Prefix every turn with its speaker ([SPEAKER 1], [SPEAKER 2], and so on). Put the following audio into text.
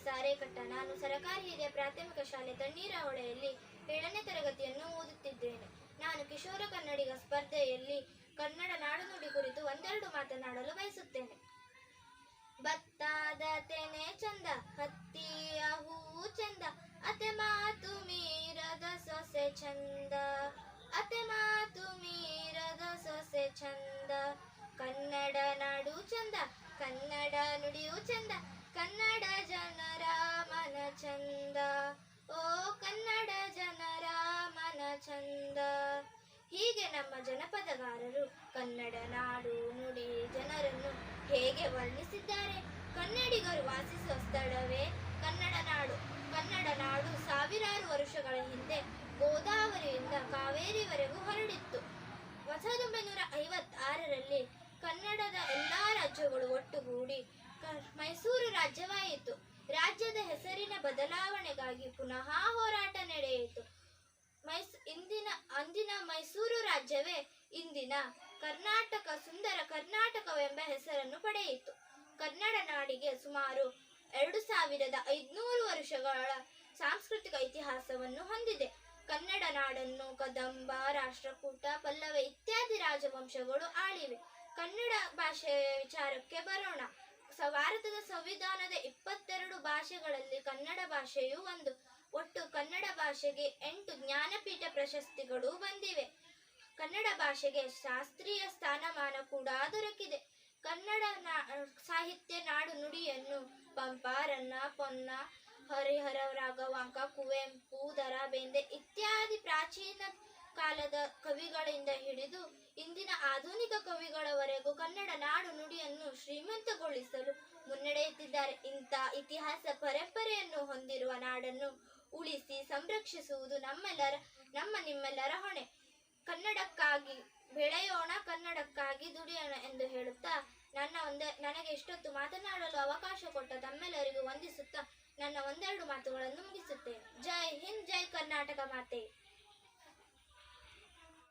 [SPEAKER 1] S ಆರೇಕಟ್ಟ ನಾನು ಸರಕಾರಿ ಹಿರಿಯ ಪ್ರಾಥಮಿಕ ಶಾಲೆ ತಣ್ಣೀರ ಹೊಳೆಯಲ್ಲಿ ಏಳನೇ ತರಗತಿಯನ್ನು ಓದುತ್ತಿದ್ದೇನೆ. ನಾನು ಕಿಶೋರ ಕನ್ನಡಿಗ ಸ್ಪರ್ಧೆಯಲ್ಲಿ ಕನ್ನಡ ನಾಡುನುಡಿ ಕುರಿತು ಒಂದೆರಡು ಮಾತನಾಡಲು ಬಯಸುತ್ತೇನೆ. ಭತ್ತದ ತೆನೆ ಚಂದ, ಹತ್ತಿಯ ಹೂವು ಚಂದ, ಅತೆ ಮಾತು ಮೀರದ ಸೊಸೆ ಚಂದ, ಅತೆ ಮಾತು ಮೀರದ ಸೊಸೆ ಚಂದ, ಕನ್ನಡ ನಾಡು ಚಂದ, ಕನ್ನಡ ನುಡಿಯು ಚಂದ ಕನ್ನಡ ನಾಡು ನುಡಿ ಜನರನ್ನು ಹೇಗೆ ವರ್ಣಿಸಿದ್ದಾರೆ? ಕನ್ನಡಿಗರು ವಾಸಿಸುವ ಸ್ಥಳವೇ ಕನ್ನಡ ನಾಡು. ಕನ್ನಡ ನಾಡು ಸಾವಿರಾರು ವರ್ಷಗಳ ಹಿಂದೆ ಗೋದಾವರಿಯಿಂದ ಕಾವೇರಿವರೆಗೂ ಹರಡಿತ್ತು. ಸಾವಿರದ ಒಂಬೈನೂರ ಐವತ್ತಾರರಲ್ಲಿ ಕನ್ನಡದ ಎಲ್ಲಾ ರಾಜ್ಯಗಳು ಒಟ್ಟುಗೂಡಿ ಮೈಸೂರು ರಾಜ್ಯವಾಯಿತು. ರಾಜ್ಯದ ಹೆಸರಿನ ಬದಲಾವಣೆಗಾಗಿ ಪುನಃ ಹೋರಾಟ ನಡೆಯಿತು. ಮೈಸ್ ಇಂದಿನ ಅಂದಿನ ಮೈಸೂರು ರಾಜ್ಯವೇ ಇಂದಿನ ಕರ್ನಾಟಕ ಸುಂದರ ಕರ್ನಾಟಕವೆಂಬ ಹೆಸರನ್ನು ಪಡೆಯಿತು. ಕನ್ನಡ ನಾಡಿಗೆ ಸುಮಾರು ಎರಡು ಸಾವಿರದ ಐದುನೂರು ವರ್ಷಗಳ ಸಾಂಸ್ಕೃತಿಕ ಇತಿಹಾಸವನ್ನು ಹೊಂದಿದೆ. ಕನ್ನಡ ನಾಡನ್ನು ಕದಂಬ, ರಾಷ್ಟ್ರಕೂಟ, ಪಲ್ಲವ ಇತ್ಯಾದಿ ರಾಜವಂಶಗಳು ಆಳಿವೆ. ಕನ್ನಡ ಭಾಷೆಯ ವಿಚಾರಕ್ಕೆ ಬರೋಣ. ಸ- ಭಾರತದ ಸಂವಿಧಾನದ ಇಪ್ಪತ್ತೆರಡು ಭಾಷೆಗಳಲ್ಲಿ ಕನ್ನಡ ಭಾಷೆಯೂ ಒಂದು. ಒಟ್ಟು ಕನ್ನಡ ಭಾಷೆಗೆ ಎಂಟು ಜ್ಞಾನಪೀಠ ಪ್ರಶಸ್ತಿಗಳು ಬಂದಿವೆ. ಭಾಷೆಗೆ ಶಾಸ್ತ್ರೀಯ ಸ್ಥಾನಮಾನ ಕೂಡ ದೊರಕಿದೆ. ಕನ್ನಡ ನಾ- ಸಾಹಿತ್ಯ ನಾಡು ನುಡಿಯನ್ನು ಪಂಪ ರನ್ನ ಪೊನ್ನ, ಹರಿಹರ, ರಾಘವಾಂಕ, ಕುವೆಂಪು ದರ ಬೇಂದ್ರೆ ಇತ್ಯಾದಿ ಪ್ರಾಚೀನ ಕಾಲದ ಕವಿಗಳಿಂದ ಹಿಡಿದು ಇಂದಿನ ಆಧುನಿಕ ಕವಿಗಳವರೆಗೂ ಕನ್ನಡ ನಾಡು ನುಡಿಯನ್ನು ಶ್ರೀಮಂತಗೊಳಿಸಲು ಮುನ್ನಡೆಯುತ್ತಿದ್ದಾರೆ. ಇಂಥ ಇತಿಹಾಸ ಪರಂಪರೆಯನ್ನು ಹೊಂದಿರುವ ನಾಡನ್ನು ಉಳಿಸಿ ಸಂರಕ್ಷಿಸುವುದು ನಮ್ಮೆಲ್ಲರ, ನಮ್ಮ ನಿಮ್ಮೆಲ್ಲರ ಹೊಣೆ. ಕನ್ನಡಕ್ಕಾಗಿ, ಬೆಳೆಯೋಣ, ಕನ್ನಡಕ್ಕಾಗಿ ದುಡಿಯೋಣ ಎಂದು ಹೇಳುತ್ತಾ ನನ್ನ ಒಂದೇ, ನನಗೆ ಇಷ್ಟೊತ್ತು ಮಾತನಾಡಲು ಅವಕಾಶ ಕೊಟ್ಟ ತಮ್ಮೆಲ್ಲರಿಗೂ ವಂದಿಸುತ್ತಾ ನನ್ನ ಒಂದೆರಡು ಮಾತುಗಳನ್ನು ಮುಗಿಸುತ್ತೇನೆ. ಜೈ ಹಿಂದ್, ಜೈ ಕರ್ನಾಟಕ ಮಾತೆ.